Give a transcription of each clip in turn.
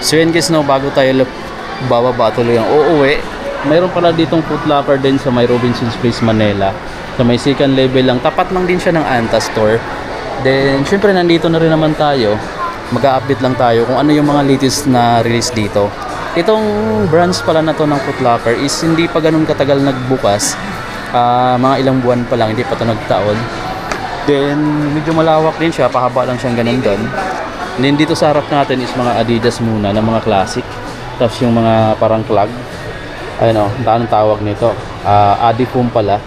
So yun guys, no, bago tayo bababa tuloy ang uuwi, mayroon pala ditong foot locker din sa may Robinson's Place, Manila. Sa may second level lang. Tapat lang din siya ng Anta Store. Then, syempre nandito na rin naman tayo. Mag-a-update lang tayo kung ano yung mga latest na release dito. Itong branch pala na to ng foot locker is hindi pa ganun katagal nagbukas. Ah, mga ilang buwan pa lang, hindi pa to nagtaon. Then, medyo malawak din siya, pahaba lang siyang ganun doon. And then dito sa harap natin is mga Adidas muna na mga classic. Tapos yung mga parang clog. Ayun o, anong tawag nito? Ah, Adifoam pala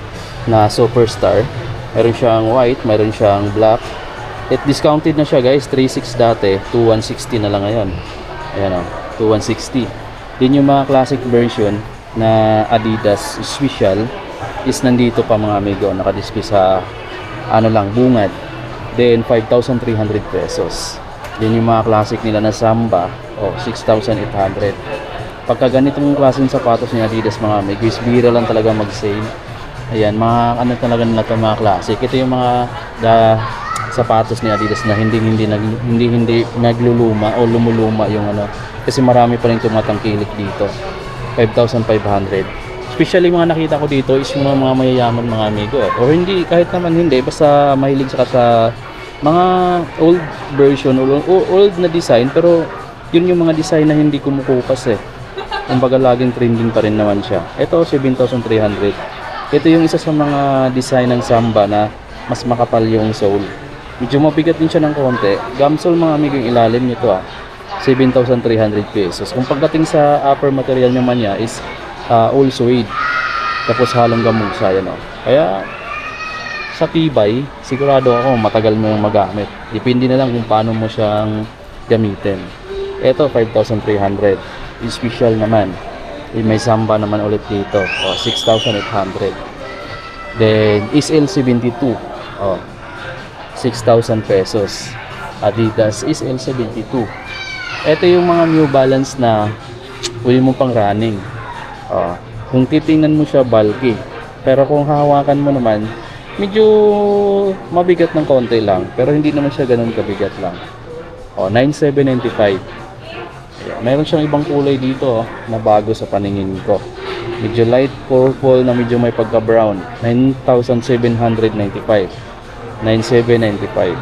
na Superstar. Meron siyang white, meron siyang black. At discounted na siya guys, 3.6 dati, 2.160 na lang ngayon. Ayan o, 2.160. Din yung mga classic version na Adidas Special is nandito pa mga amigo, nakadisplay sa ano lang, bungad. Then 5,300 pesos. Then yung mga classic nila na Samba, oh, 6,800. Pagka ganitong klaseng sapatos ni Adidas mga is bira lang talaga mag-sale. Ayan, mga ano talaga nila to mga classic. Ito yung mga da, sapatos ni Adidas na hindi hindi nag, hindi hindi nagluluma o lumuluma yung ano kasi marami pa rin tumatangkilik dito. 5,500. Especially mga nakita ko dito is yung mga, mga mayayaman mga amigo eh. Or hindi, kahit naman hindi, basta mahilig saka sa mga old version old na design pero yun yung mga design na hindi kumukupas eh. Kumbaga laging trending pa rin naman siya. Ito 7,300. Ito yung isa sa mga design ng Samba na mas makapal yung sole. Medyo mabigat din siya ng konti. Gamsol mga amigo yung ilalim nito ah. 7,300 pesos. Kung pagdating sa upper material naman niya is uh, all suede. Tapos halong gamusa yan oh. Kaya sa tibay, sigurado ako matagal mo yung magamit. Depende na lang kung paano mo siyang gamitin. Ito 5,300. Yung special naman. Eh, May samba naman ulit dito. Oh, 6,800. Then SL72. Oh, 6,000 pesos. Adidas SL72. Ito yung mga New Balance na pwede mo pang running. Oh, kung titingnan mo siya bulky. Pero kung hahawakan mo naman, medyo mabigat ng konti lang. Pero hindi naman siya ganun kabigat lang. Oh, 9,795. Ayan, Meron siyang ibang kulay dito oh, na bago sa paningin ko. Medyo light purple na medyo may pagka-brown. 9,795. 9,795.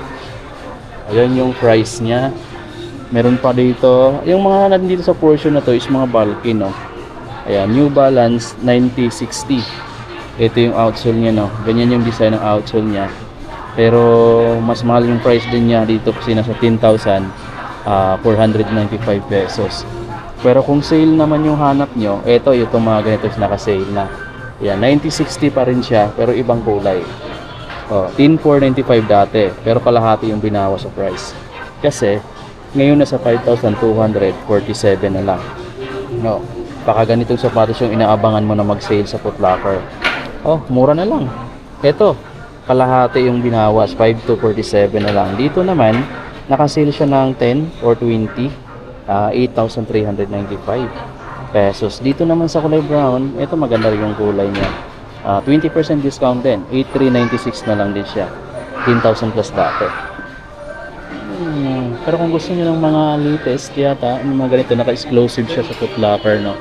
Ayan yung price niya. Meron pa dito. Yung mga nandito sa portion na to is mga bulky, no? Ayan, New Balance 9060. Ito yung outsole niya, no? Ganyan yung design ng outsole niya. Pero mas mahal yung price din niya dito kasi nasa 10,000 ah, 495 pesos. Pero kung sale naman yung hanap nyo, eto yung mga ganito naka-sale na. Yan, 9060 pa rin siya pero ibang kulay. Oh, 10495 dati pero kalahati yung binawas sa price. Kasi ngayon nasa 5,247 na lang. No. Baka ganitong sapatos yung inaabangan mo na mag-sale sa Foot Locker. Oh, mura na lang. Ito, kalahati yung binawas, 5 to 47 na lang. Dito naman, nakasale siya ng 10 or 20, ah, 8,395 pesos. Dito naman sa kulay brown, ito maganda rin yung kulay niya. Ah, 20% discount din, 8,396 na lang din siya. 10,000 plus dati. Hmm, pero kung gusto niyo ng mga latest, yata, yung mga ganito, naka-exclusive siya sa Foot Locker, no?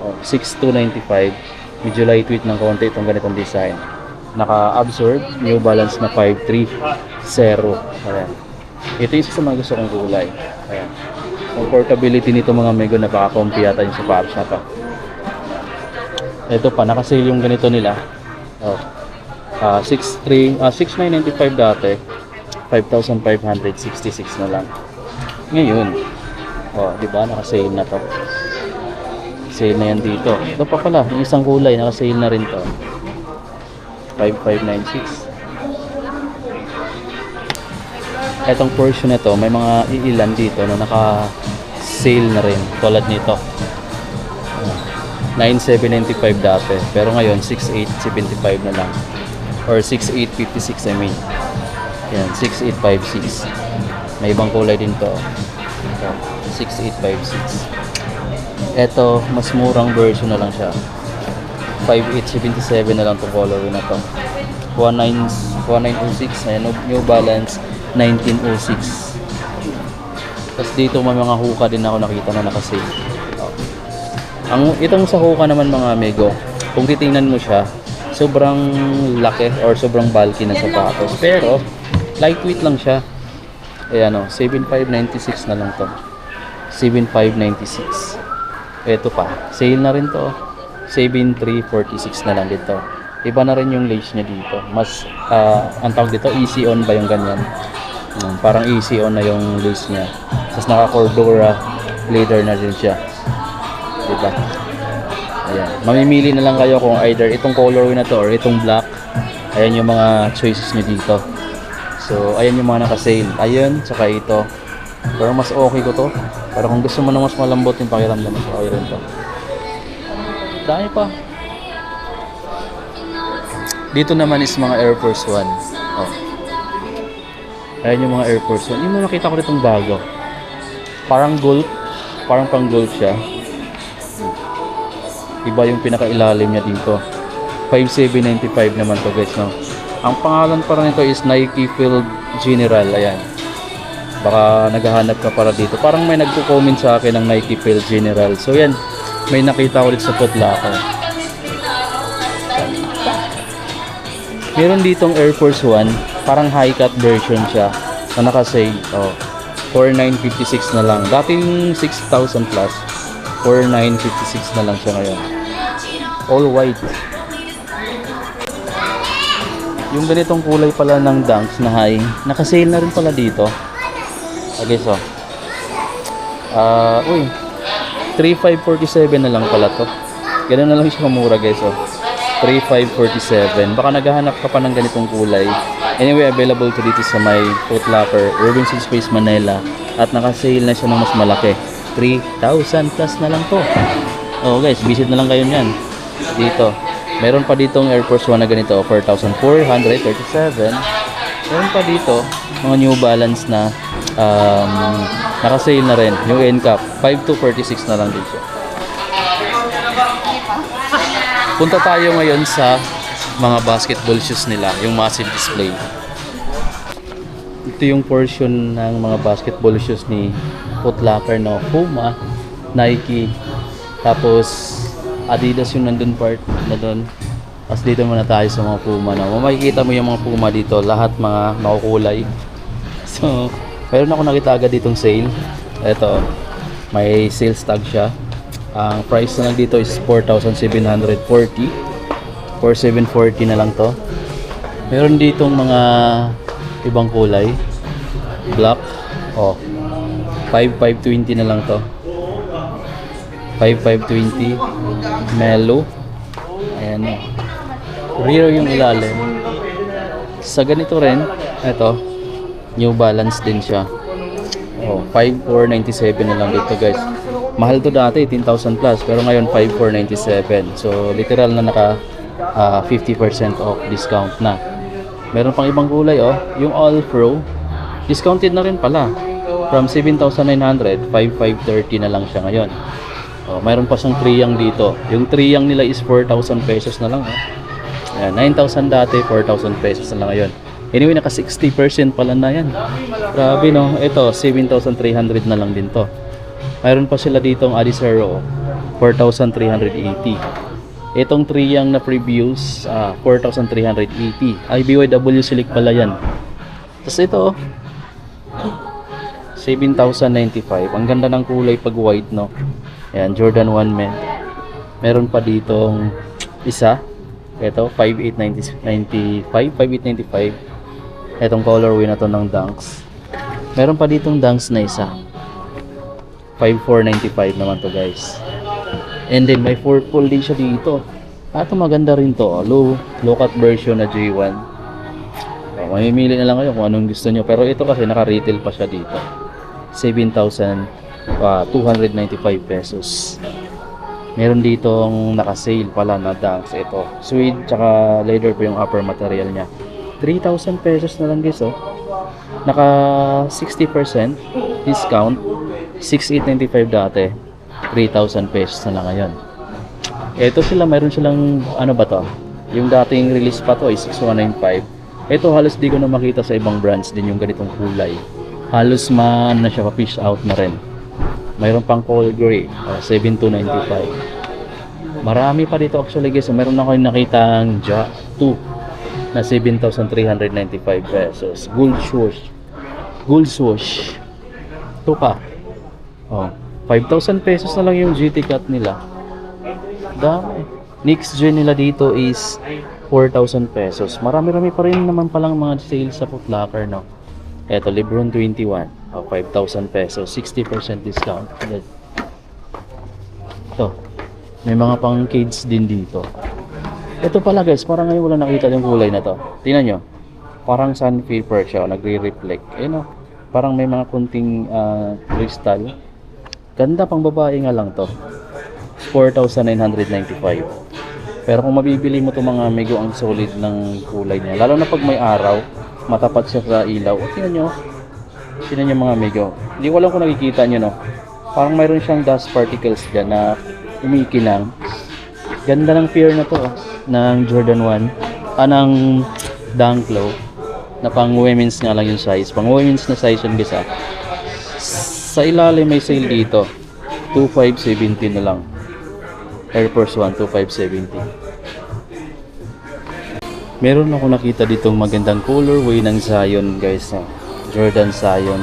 Oh, 6,295. Medyo lightweight ng konti itong ganitong design. Naka-absorb, New Balance na 530. Ayan. Ito isa sa mga gusto kong kulay. Ayan. Comfortability nito mga mego na baka comfy yata yung sapatos na to. Ito pa, naka-sale yung ganito nila. Oh. Ah, 6,3, ah, 6,995 dati. 5,566 na lang. Ngayon, oh, di ba, naka-sale na to. Sale na yan dito. Ito pa pala, yung isang kulay, naka-sale na rin to. 5596. Etong portion na to, may mga iilan dito na naka-sale na rin. Tulad nito. Oh, 9,795 dati. Pero ngayon, 6,875 na lang. Or 6,856 I mean. Yan, 6856. May ibang kulay din to. Ito, 6856. Ito, mas murang version na lang siya. 5877 na lang to colorway na to. 19 1906 na New Balance 1906. Tapos dito may mga hookah din ako nakita na nakasale. Oh. Ang itong sa hookah naman mga amigo, kung titingnan mo siya, sobrang laki or sobrang bulky ng sapatos. Pero lightweight lang siya. Ayan o, 7,596 na lang to. 7,596. Ito pa, sale na rin to. 7,346 na lang dito. Iba na rin yung lace niya dito. Mas, ah, ang tawag dito, easy on ba yung ganyan? Hmm, parang easy on na yung lace niya. Tapos naka-cordura leather na rin siya. Diba? Ayan. Mamimili na lang kayo kung either itong colorway na to or itong black. Ayan yung mga choices nyo dito. So, ayan yung mga naka-sale. Ayun, tsaka ito. Pero mas okay ko to. Pero kung gusto mo na mas malambot yung pakiramdam, mas okay rin to. Dami pa. Dito naman is mga Air Force One. Oh. Ayan yung mga Air Force One. Yung mga nakita ko ditong bago. Parang gold. Parang pang gold siya. Iba yung pinakailalim niya dito. 5795 naman to guys, no? Ang pangalan para nito is Nike Field General. Ayan. Baka naghahanap ka para dito. Parang may nagko-comment sa akin ng Nike Field General. So yan, may nakita ko dito sa Footlocker. Meron ditong Air Force One, parang high cut version siya na naka-sale. Oh, 4956 na lang. Dating 6,000 plus. 4956 na lang siya ngayon. All white. Yung ganitong kulay pala ng dunks na high, naka-sale na rin pala dito. Okay, so. Ah, uy. 3547 na lang pala to. Ganun na lang siya mura, guys, oh. 3547. Baka naghahanap ka pa ng ganitong kulay. Anyway, available to dito sa may Foot Locker, Robinson Space Manila. At naka-sale na siya ng mas malaki. 3,000 plus na lang to. Oh guys, visit na lang kayo niyan. Dito. Meron pa ditong Air Force One na ganito, 4,437. Meron pa dito, mga New Balance na um, naka-sale na rin. Yung NCAP, 5 to 46 na lang din siya. Punta tayo ngayon sa mga basketball shoes nila, yung massive display. Ito yung portion ng mga basketball shoes ni Foot Locker no Puma, Nike, tapos Adidas yung nandun part na doon. Tapos dito muna tayo sa mga Puma no. Makikita mo yung mga Puma dito, lahat mga makukulay. So, meron ako nakita agad ditong sale. Ito, may sales tag siya. Ang price na lang dito is 4,740. 4,740 na lang to. Meron ditong mga ibang kulay. Black. Oh. 5,520 na lang to. 5,520. Mellow. Ayan. Rear yung ilalim. Sa ganito rin, ito, New Balance din siya. Oh, 5,497 na lang dito guys. Mahal to dati, 10,000 plus. Pero ngayon, 5,497. So, literal na naka ah, 50% off discount na. Meron pang ibang kulay, oh. Yung All Pro, discounted na rin pala. From 7,900, 5,530 na lang siya ngayon. Oh, mayroon pa siyang triyang dito. Yung triyang nila is 4,000 pesos na lang. Oh. Ayan, 9,000 dati, 4,000 pesos na lang ngayon. Anyway, naka 60% pala na yan. Grabe no. Ito, 7,300 na lang din to. Mayroon pa sila ditong Adizero, 4,380. Itong triyang na previews, ah, 4,380. Ay, BYW Silic pala yan. Tapos ito, oh, 7,095. Ang ganda ng kulay pag white, no? Ayan, Jordan 1 men. Meron pa ditong isa. Ito, 5,895. 5,895. Itong colorway na to ng Dunks. Meron pa ditong Dunks na isa. 5,495 naman to guys. And then may purple din siya dito. Ah, ito maganda rin to. oh. Low, low cut version na J1. Oh, mamimili na lang kayo kung anong gusto nyo. Pero ito kasi naka-retail pa siya dito. 7,295 pesos. Meron ditong naka-sale pala na dunks. Ito, suede tsaka leather po yung upper material niya. 3,000 pesos na lang guys oh. Naka 60% discount. 6,895 dati. 3,000 pesos na lang ngayon. Ito sila, mayroon silang ano ba to? Yung dating release pa to is 6195. Ito halos di ko na makita sa ibang brands din yung ganitong kulay. halos man na siya pa-fish out na rin. Mayroon pang cold gray, uh, 7,295. Marami pa dito actually guys. Meron ako yung nakitang Ja 2 na 7,395 pesos. Gold swoosh. Gold swoosh. Ito pa. Oh, 5,000 pesos na lang yung GT cut nila. Dami. Next gen nila dito is 4,000 pesos. Marami-rami pa rin naman palang mga sales sa Foot Locker, no? Eto, Lebron 21. Oh, 5,000 pesos. 60% discount. Ito. May mga pang kids din dito. Ito pala guys, parang ngayon wala nakita yung kulay na to. Tingnan nyo. Parang sun paper siya, nagre-reflect. Eh no, parang may mga kunting ah, crystal. Ganda pang babae nga lang to. 4,995. Pero kung mabibili mo to mga mego ang solid ng kulay niya, lalo na pag may araw, matapat siya sa ilaw. O, tingnan nyo. Tingnan nyo mga mego. Hindi ko alam kung nakikita nyo, no? Parang mayroon siyang dust particles dyan na umikinang. Ganda ng pair na to, oh, ng Jordan 1. Ah, ng Dunk Low. Na pang women's nga lang yung size. Pang women's na size yun guys, ah. Sa ilalim may sale dito. 2570 na lang. Air Force 1, 2570. Meron ako nakita ditong magandang colorway ng Zion guys. ah. Jordan Zion.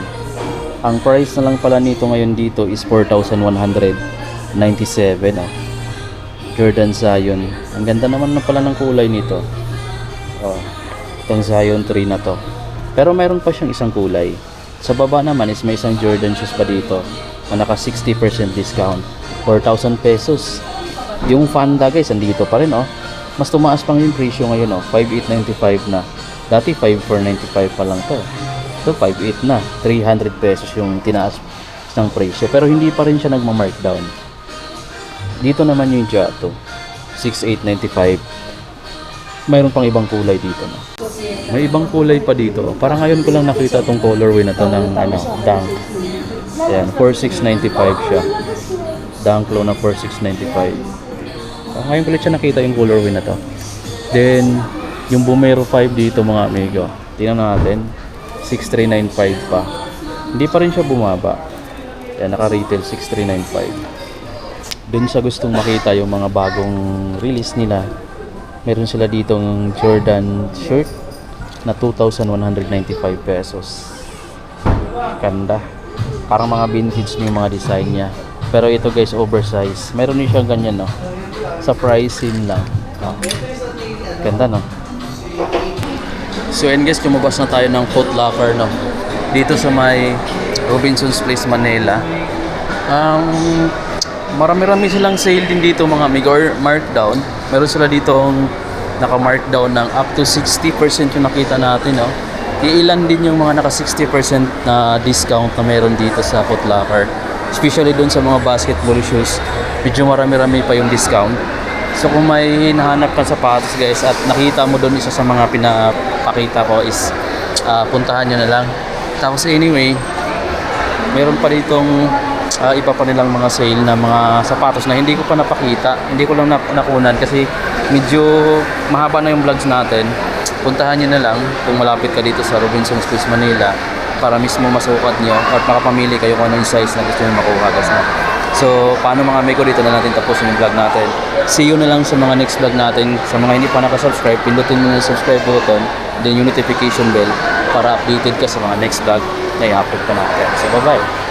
Ang price na lang pala nito ngayon dito is 4,197 ah. Jordan Zion. Ang ganda naman na pala ng kulay nito. Oh, itong Zion 3 na to. Pero mayroon pa siyang isang kulay. Sa baba naman is may isang Jordan shoes pa dito na naka 60% discount. 4,000 pesos. Yung Fanda guys, andito pa rin oh. Mas tumaas pang yung presyo ngayon oh. 5,895 na. Dati 5,495 pa lang to. So 5,800 na. 300 pesos yung tinaas ng presyo. Pero hindi pa rin siya nagma-markdown. Dito naman yung Jato. 6,895. Mayroon pang ibang kulay dito no. May ibang kulay pa dito. Para ngayon ko lang nakita tong colorway na to ng ano, Dunk. Ayan, 4695 siya. Dunk low na 4695. Ah, ngayon ko lang siya nakita yung colorway na to. Then, yung Bumero 5 dito mga amigo. Tingnan natin. 6395 pa. Hindi pa rin siya bumaba. Ayan, naka-retail 6395. Dun sa gustong makita yung mga bagong release nila, meron sila ditong Jordan shirt na 2,195 pesos. Ganda. Parang mga vintage yung mga design niya. Pero ito guys, oversize. Meron din siyang ganyan, no? Sa pricing lang. No? Ganda, no? So, and guys, lumabas na tayo ng Foot Locker, no? Dito sa may Robinson's Place, Manila. Um, marami-rami silang sale din dito mga amigo or markdown. Meron sila dito naka-markdown ng up to 60% yung nakita natin, no? Iilan din yung mga naka 60% na discount na meron dito sa Foot Locker. Especially doon sa mga basketball shoes, medyo marami-rami pa yung discount. So kung may hinahanap ka sapatos guys at nakita mo doon isa sa mga pinapakita ko is ah, puntahan nyo na lang. Tapos anyway, meron pa ditong ah, iba pa nilang mga sale na mga sapatos na hindi ko pa napakita. Hindi ko lang nakunan kasi medyo mahaba na yung vlogs natin. Puntahan nyo na lang kung malapit ka dito sa Robinson's Place Manila para mismo masukat nyo at makapamili kayo kung ano yung size na gusto nyo makuha guys na. So, paano mga amigo dito na natin tapusin yung vlog natin. See you na lang sa mga next vlog natin. Sa mga hindi pa nakasubscribe, pindutin mo na yung subscribe button, then yung notification bell para updated ka sa mga next vlog na i-upload pa natin. So, bye-bye!